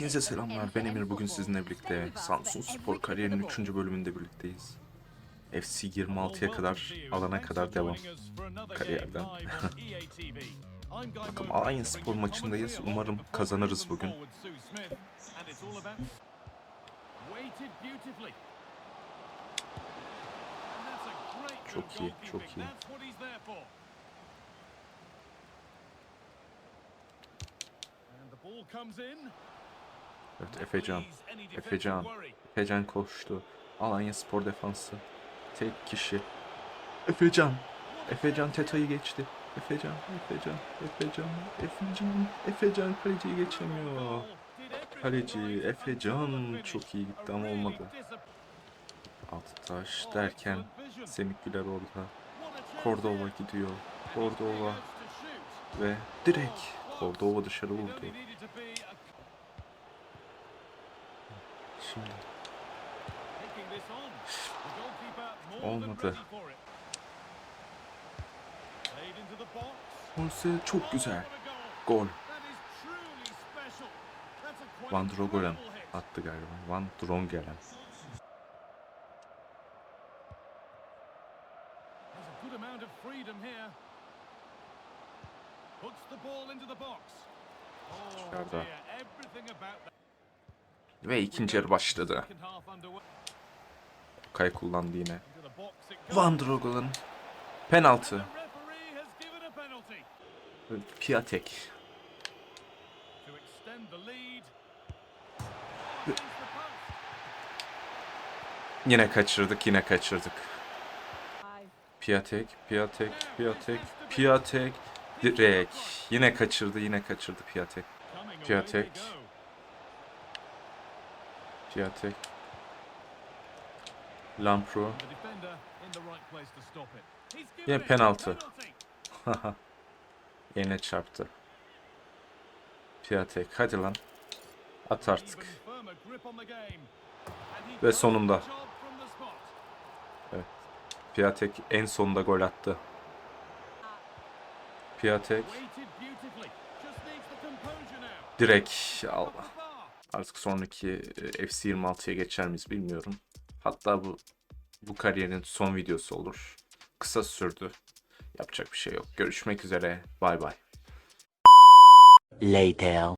Hepinize selamlar. Ben Emir. Bugün sizinle birlikte Samsun Spor kariyerinin 3. bölümünde birlikteyiz. FC 26'ya kadar, alana kadar devam. Kariyerden. Bakalım Alanya Spor maçındayız. Umarım kazanırız bugün. Çok iyi, çok iyi. Evet Efecan. Efecan. Efecan koştu. Alanya Spor defansı. Tek kişi. Efecan. Efecan Teta'yı geçti. Efecan, Efecan, Efecan, Efecan, Efecan kaleciyi geçemiyor. Kaleci Efecan çok iyi gitti ama olmadı. Altıtaş derken Semih Güler orada. Cordova gidiyor. Cordova ve direkt Cordova dışarı vurdu. Şimdi Olmadı. Morse çok güzel. Gol. Van Drogelen attı galiba. Van Drongelen. Puts the ball into the box. Oh, Çıkardı. dear, everything about that Ve ikinci yarı başladı. Kay kullandı yine. Van Drogelen. Penaltı. Piatek. Yine kaçırdık, yine kaçırdık. Piatek, Piatek, Piatek, Piatek. Direkt. Yine kaçırdı, yine kaçırdı Piatek. Piatek. Yine it a penaltı. Yine çarptı. Piatek, hadi lan. At artık. Ve sonunda. spot. Piatek en sonunda gol attı. Piatek direkt Allah. Artık sonraki e, FC 26'ya geçer miyiz bilmiyorum. Hatta bu bu kariyerin son videosu olur. Kısa sürdü. Yapacak bir şey yok. Görüşmek üzere. Bay bay. Later.